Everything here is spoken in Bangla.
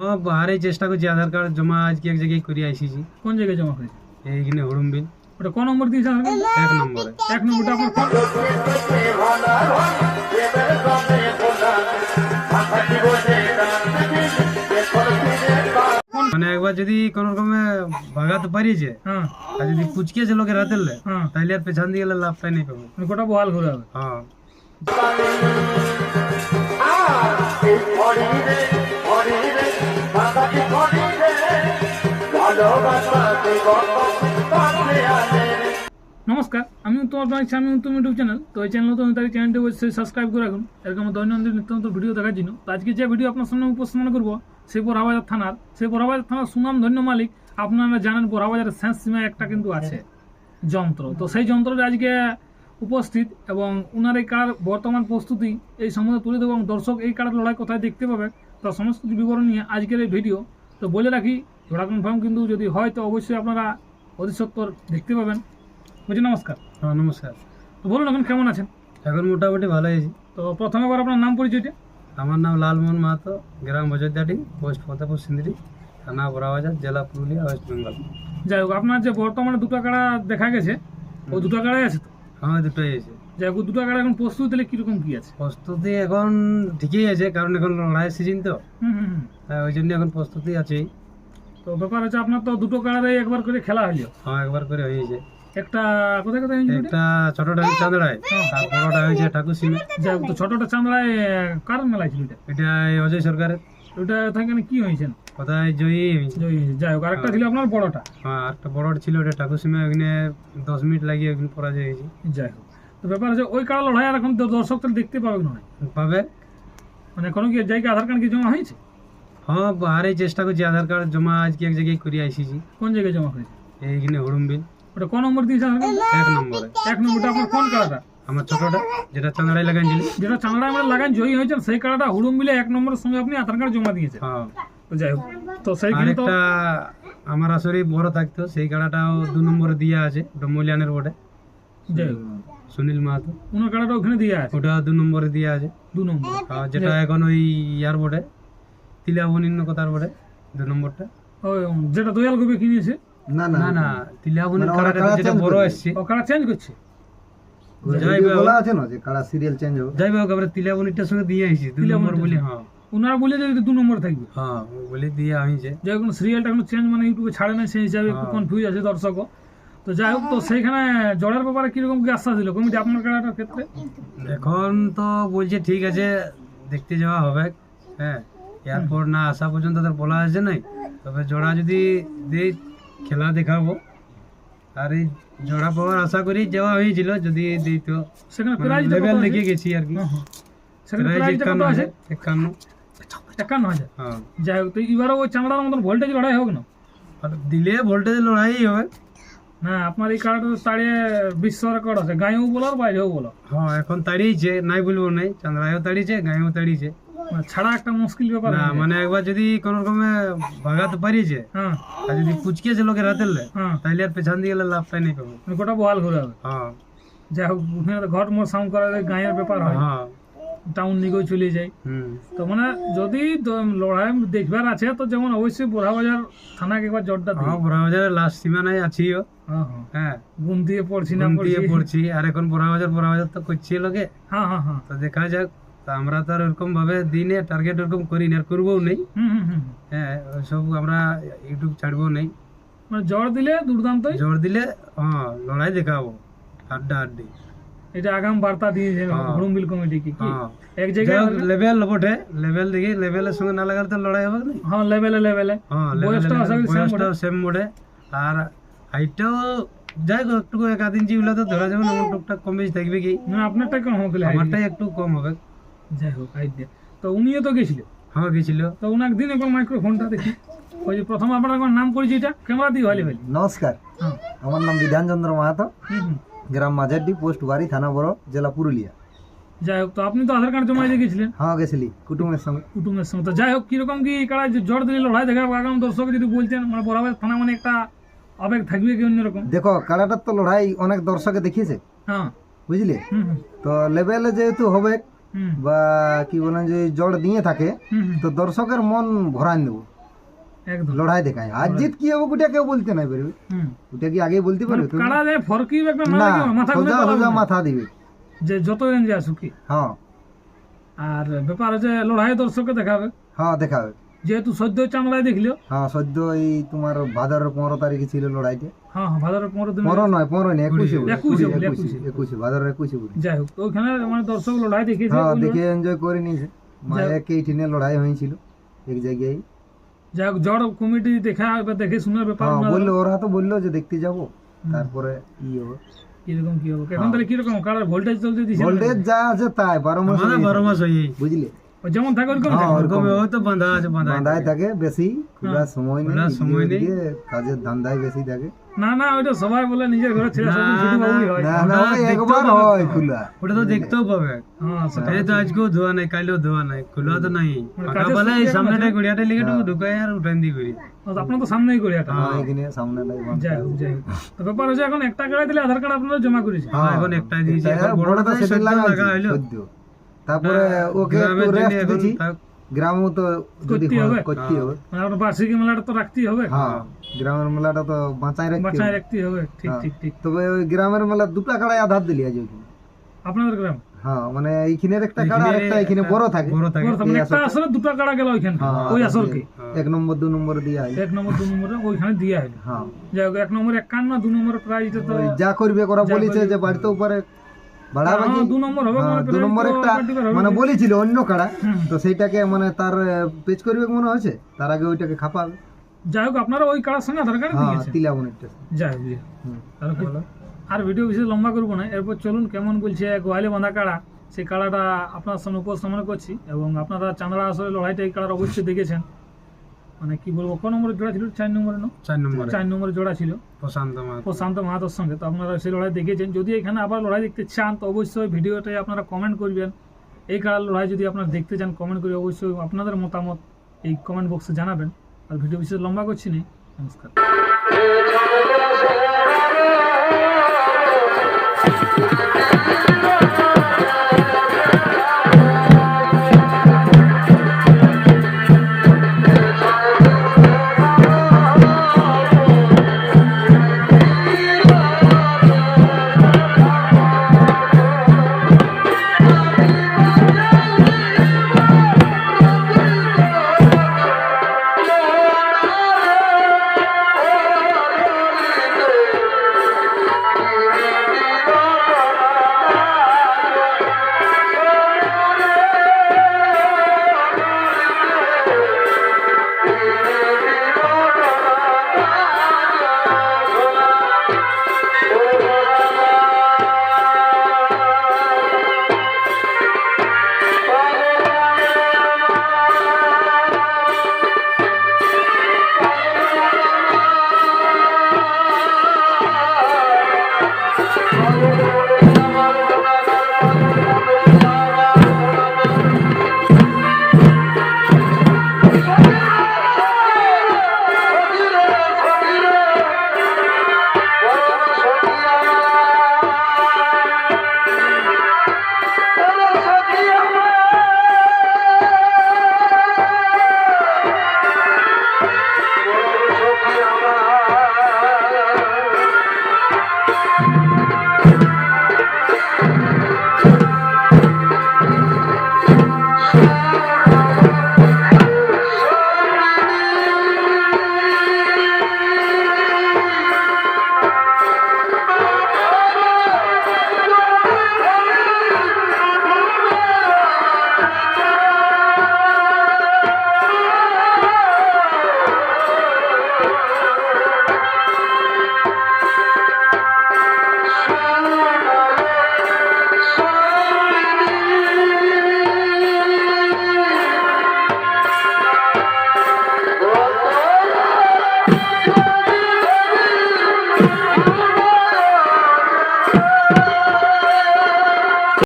ও বাহারে চেষ্টা করছি আধার কার্ড জমা আজকে এক জায়গায় করে আইসিছি কোন জায়গায় জমা হয়েছে এইখানে হুড়ুমবিল ওটা কোন নম্বর দিয়েছে আধার কার্ড? এক নম্বরে। এক নম্বরটা আপনার মানে একবার যদি কোন রকমে ভাগাতে পারিছে হ্যাঁ। আর যদি কুচকেছে লোকের হাতে লে হ্যাঁ। তাহলে আর পেছন দিয়ে গেলে লাভটাই নেই পাবো। মানে গোটা বহাল ঘুরে হবে? হ্যাঁ। নমস্কার, আমি তোমার বানাচ্ছি আমি উত্তম ইউটিউব চ্যানেল। তো এই চ্যানেল তো তার চ্যানেলটি অবশ্যই সাবস্ক্রাইব করে রাখুন। এরকম দৈনন্দিন নিত্য নতুন ভিডিও দেখার জন্য। তো আজকে যে ভিডিও আপনার সামনে উপস্থাপন করব সেই বড়াবাজার থানার সেই বড়াবাজার থানার সুনাম ধন্য মালিক আপনারা জানেন বড়াবাজারের শেষ সীমায় একটা কিন্তু আছে, যন্ত্র। তো সেই যন্ত্রটা আজকে উপস্থিত এবং উনার এই কার বর্তমান প্রস্তুতি এই সম্বন্ধে তুলে দেবো এবং দর্শক এই কার লড়াই কোথায় দেখতে পাবে, তার সমস্ত বিবরণ নিয়ে আজকের এই ভিডিও তো বলে রাখি ঘোড়া কনফার্ম কিন্তু যদি হয় তো অবশ্যই আপনারা অতি সত্তর দেখতে পাবেন। বলছি নমস্কার। হ্যাঁ নমস্কার। তো বলুন এখন কেমন আছেন? এখন মোটামুটি ভালো আছি। তো প্রথমে বার আপনার নাম পরিচয়টা? আমার নাম লালমোহন মাহাতো গ্রাম বজরদাটি পোস্ট ফতেপুর সিন্দিরি থানা বড়াবাজার জেলা পুরুলিয়া ওয়েস্ট বেঙ্গল। যাই হোক আপনার যে বর্তমানে দুটো কাড়া দেখা গেছে ও দুটো কাড়াই আছে তো? হ্যাঁ দুটোই আছে। যাই হোক দুটো কাড়া এখন প্রস্তুতি তাহলে কীরকম কী আছে? প্রস্তুতি এখন ঠিকই আছে কারণ এখন লড়াইয়ের সিজন তো। হ্যাঁ, ওই জন্য এখন প্রস্তুতি আছেই। তো ব্যাপার হচ্ছে আপনার তো দুটো কাড়াই একবার করে খেলা হইল। হ্যাঁ একবার করে হয়েছে। একটা কোথায় কোথায় হয়েছিল ওটা? একটা ছোটটা হয়েছে চাঁদড়ায়। আর বড়টা হয়েছে ঠাকুর সিমে যাই হোক তো ছোটটা চামড়ায় কার মেলা ছিল এটা? এটা অজয় সরকারের। ওটা থেকে কি হয়েছে? কোথায় জয়ী হয়েছে? জয়ী হয়েছে। যাই হোক আরেকটা ছিল আপনার বড়টা। হ্যাঁ একটা বড়টা ছিল ওটা ঠাকুর সিমে ওখানে দশ মিনিট লাগিয়ে ওখানে পরাজয় হয়েছে। যাই হোক তো ব্যাপার হচ্ছে ওই কাড়া লড়াই আর এখন দর্শক তাহলে দেখতে পাবে না? পাবে। মানে কোনো কি জায়গায় আধার কার্ড কি জমা হয়েছে? হ্যাঁ বাহারে চেষ্টা করছি আধার কার্ড জমা আজকে এক জায়গায় করে আইসিছি কোন জায়গায় জমা হয়েছে এইখানে হুড়ুমবিল ওটা কোন নম্বর দিয়েছে কার্ড? এক নম্বরে এক নম্বরটা আপনার কোন কাড়াটা আমার ছোটটা যেটা চাঁদড়ায় লাগাইছিল যেটা চাংড়া আমরা লাগান জয়ী হয়েছেন সেই কাড়াটা হুড়ুম মিলে এক নম্বরের সঙ্গে আপনি আধার কার্ড জমা দিয়েছেন হ্যাঁ যাই হোক তো সেইখানে তো আমার আসরে বড় থাকতো সেই কাড়াটাও দু নম্বরে দিয়া আছে ওটা মূল্যায়নের বোর্ডে যাই হোক সুনীল মাহাতো ওনার কাড়াটা ওখানে দিয়ে আছে ওটা দু নম্বরে দিয়া আছে দু নম্বর আর যেটা এখন ওই ইয়ার বোর্ডে তিলাবনিন্ন কথার দু নম্বরটা। যেটা দয়াল কবি কিনেছে? না না। না না তিলাবনির মানে ওরা কাড়াটা কাড়া যেটা বড় আসছে ও কাড়া চেঞ্জ করছে? ওই যাই video হোক। বলা আছে না যে কারা সিরিয়াল চেঞ্জ হবে? যাই হোক আমরা তিলাবনিটার সঙ্গে দিয়ে আইছি দু নম্বর বলে হ্যাঁ। ওনারা বলে যে দু নম্বর থাকবে। হ্যাঁ বলে দিয়ে সিরিয়ালটা চেঞ্জ মানে ইউটিউবে ছাড়ে না সেই হিসাবে একটু হ্যাঁ। কনফিউজ আছে দর্শকও। তো যাই হোক তো সেইখানে জড়ের ব্যাপারে কীরকম কি আশ্বাস দিল? কমিটি আপনার কাড়াটার ক্ষেত্রে? এখন তো বলছে ঠিক আছে দেখতে যাওয়া হবে হ্যাঁ। এরপর না আসা পর্যন্ত তার বলা আছে নাই। তবে জোড়া যদি দেই খেলা দেখাবো। আর এই জোড়া পাওয়ার আশা করি যাওয়া হয়েছিল যদি দিই তো লেভেল দেখে গেছি আর কি। সেখানে একান্ন আছে? হাজার একান্ন। একান্ন হাজার। হ্যাঁ। যাই হোক তো এবারও ওই মতন ভোল্টেজ লড়াই হোক না? দিলে ভোল্টেজ লড়াই হবে। না আপনার এই কার্ড তাড়িয়ে বিশ্ব রেকর্ড আছে। গাঁয়েও বলো আর বাইরেও বলো। হ্যাঁ এখন তাড়িয়েছে নাই বলব নাই। চান্দ্রায়ও তাড়িয়েছে গায়েও তাড়িয়েছে। ছাড়া একটা মুশকিল ব্যাপার না মানে একবার যদি কোন রকমে ভাগাতে পারিছে হ্যাঁ। আর যদি কুচকেছে লোকের হাতে লে হ্যাঁ। তাহলে আর পেছন দিয়ে গেলে লাভটাই নেই পাবো মানে গোটা বহাল ঘুরে হবে হ্যাঁ। হোক ঘর মোর সাউন্ড করা গাঁয়ের ব্যাপার হয়। হ্যাঁ। টাউন দিকেও চলে যায়। তো মানে যদি লড়াই দেখবার আছে তো যেমন অবশ্যই বোরা বাজার থানাকে একবার জটটা দিই বড়াবাজারের লাস্ট সীমানায় আছিও হ্যাঁ হ্যাঁ। হ্যাঁ। গুন দিয়ে পড়ছি না পড়ছি। আর এখন বড়াবাজার বড়াবাজার তো করছি লোকে। হ্যাঁ হ্যাঁ হ্যাঁ। তো দেখা যাক। তা আমরা তো আর ওরকম ভাবে দিনে টার্গেট ওরকম করি না আর করব নেই। হ্যাঁ ওইসব আমরা ইউটিউব ছাড়বো নেই। মানে জ্বর দিলে দুর্দান্তই? জোর দিলে হ্যাঁ লড়াই দেখাবো আড্ডা আড্ডি এটা আগাম বার্তা দিয়েছে হ্যাঁ। হুড়ুমবিল কমিটি কি? হ্যাঁ। এক জায়গায় লেভেল বটে লেভেল দেখি লেভেলের সঙ্গে না লাগালে তো লড়াই হবে না হ্যাঁ লেভেলে লেভেলে হ্যাঁ বয়সটাও সেম বটে। আর হাইটটাও যাই হোক একটু এক আধ ইঞ্চি গুলো তো ধরা যাবে না আমার টুকটাক কম বেশি থাকবে কি? না আপনারটা কেমন হোক আমারটাই একটু কম হবে। যাই হোক আইডিয়া। তো উনিও তো গেছিল। হ্যাঁ গেছিল। তো উনাকে দিন একবার মাইক্রোফোনটা দেখি। ওই যে প্রথম আপনার একবার নাম করেছি এটা ক্যামেরা দিয়ে ভালো ভালো নমস্কার। হ্যাঁ। আমার নাম বিধানচন্দ্র মাহাতো। গ্রাম মাঝারডি পোস্ট বাড়ি থানা বড় জেলা পুরুলিয়া। যাই হোক তো আপনি তো আধার কার্ড জমা দিয়ে গেছিলেন? হ্যাঁ গেছিলি কুটুমের সঙ্গে। কুটুমের সঙ্গে। তো যাই হোক কীরকম কি কারা জ্বর দিলে লড়াই দেখা আগাম দর্শক যদি বলতেন মানে বরাবর থানা মানে একটা আবেগ থাকবে কি অন্যরকম দেখো কাড়াটার তো লড়াই অনেক দর্শকে দেখিয়েছে। হ্যাঁ। বুঝলি? তো লেভেলে যেহেতু হবে বা কি বলেন যে জল দিয়ে থাকে তো দর্শকের মন ভরান দেবো লড়াই দেখায়। আর জিত কি হবে ওটা কেউ বলতে নাই পারবে ওটা কি আগে বলতে মানে পারবে একটা না সোজা সোজা মাথা দিবে। যে যত রেঞ্জে আসুক। হ্যাঁ। আর ব্যাপার হচ্ছে লড়াই দর্শককে দেখাবে। হ্যাঁ দেখাবে। যেহেতু সদ্য চামড়ায় দেখলিও হ্যাঁ সদ্য এই তোমার ভাদরের পনেরো তারিখে ছিল লড়াইটা। হ্যাঁ হ্যাঁ ভাদরের পনেরো দিন পনেরো নয় পনেরো নয় একুশে একুশে একুশে একুশে। একুশে ভাদরের একুশে যাই হোক তো ওইখানে মানে দর্শক লড়াই দেখেছে হ্যাঁ দেখে এনজয় করে নিয়েছে। মায়ের এইটিনে লড়াই হয়েছিল এক জায়গায়। যাই হোক জড় কমিটি দেখা দেখে শুনে ব্যাপার হ্যাঁ বলল ওরা তো বলল যে দেখতে যাব। তারপরে ই হবে। কীরকম কি হবে? এখন তাহলে কীরকম? ভোল্টেজ চলতে দিছে ভোল্টেজ যা আছে তাই বারো মাস বারো মাস হয়ে বুঝলে? যেমন থাকে ওরকম হ্যাঁ? ওরকম। ওরকম। হয়তো বাঁধা আছে বাঁধা বাঁধায় থাকে বেশি খোলার সময় নেই সময় নেই। কাজের ধান্দায় বেশি থাকে। না না ওইটা সবাই বলে নিজের ঘরে ছেলে সব ছুটি বাবুই হয়। না না ওই একবার হয় খোলা। ওটা তো দেখতেও পাবে। হ্যাঁ সেটা তো আজকেও ধোয়া নাই কাইলেও ধোয়া নাই খোলা তো নাই। ফাঁকা কাজের এই সামনেটা। গড়িয়াটা লিখে টুকু ঢুকাই আর উঠান দিয়ে করি। আপনার তো সামনেই করে এটা হ্যাঁ এখানে সামনে নাই যাই হোক যাই তো ব্যাপার হচ্ছে এখন একটা কাড়াই দিলে আধার কার্ড আপনারা জমা করেছে হ্যাঁ, এখন একটাই দিয়েছি, বড়টা তো লাগা লাগা হইল। তারপরে ওকে একটু রেস্ট তাক- গ্রামেও তো যদি করতেই হয়, হবে। হবে। মানে আপনার বার্ষিকী মেলাটা তো রাখতেই হবে। হ্যাঁ গ্রামের মেলাটা তো বাঁচাই রাখতে বাঁচায় হবে রাখতেই হবে। ঠিক হ্যাঁ। ঠিক ঠিক। তবে ওই গ্রামের মেলা দুটা কাড়াই আধার দিলি আজ ওইখানে। আপনাদের গ্রাম? হ্যাঁ মানে এইখানের একটা কাড়া আর একটা এখানে বড় থাকে। বড় থাকে। মানে একটা আসলে দুটো কাড়া গেল ওইখানে। হ্যাঁ, ওই এক নম্বর দু নম্বর দিয়ে হয় এক নম্বর দু নম্বরে ওইখানে দিয়ে হ্যাঁ। যাই হোক এক নম্বর একান্ন দু নম্বর প্রাইজ তো যা করবে ওরা যা বলেছে যে বাড়িতে উপরে হ্যাঁ, দু নম্বর হবে হ্যাঁ, মানে দু নম্বর একটা মানে বলেছিল অন্য কাড়া। তো সেইটাকে মানে তার পেজ করবে মনে তার আগে ওইটাকে খাপাবে। যাই হোক আপনারা ওই কাড়ার সঙ্গে আধার কার্ড হ্যাঁ দিয়েছেন যাই হোক আর ভিডিও বেশি লম্বা করব না। এরপর চলুন কেমন বলছে গোয়ালে বাঁধা কাড়া? সেই কাড়াটা আপনার সামনে উপস্থাপন করছি এবং আপনারা চাঁদড়া আসলে লড়াইটা এই কাড়ার অবশ্যই দেখেছেন। মানে কি বলব কোন নম্বরে জোড়া ছিল? চার নম্বরে না? চার নম্বরে। চার নম্বরে জোড়া ছিল। প্রশান্ত মাহাতো। প্রশান্ত মাহাতোর সঙ্গে। তো আপনারা সেই লড়াই দেখেছেন। যদি এখানে আবার লড়াই দেখতে চান তো অবশ্যই ভিডিওটাই আপনারা কমেন্ট করবেন। এই কাড়ার লড়াই যদি আপনারা দেখতে চান কমেন্ট করে অবশ্যই আপনাদের মতামত এই কমেন্ট বক্সে জানাবেন। আর ভিডিও বিশেষ লম্বা করছি না। নমস্কার।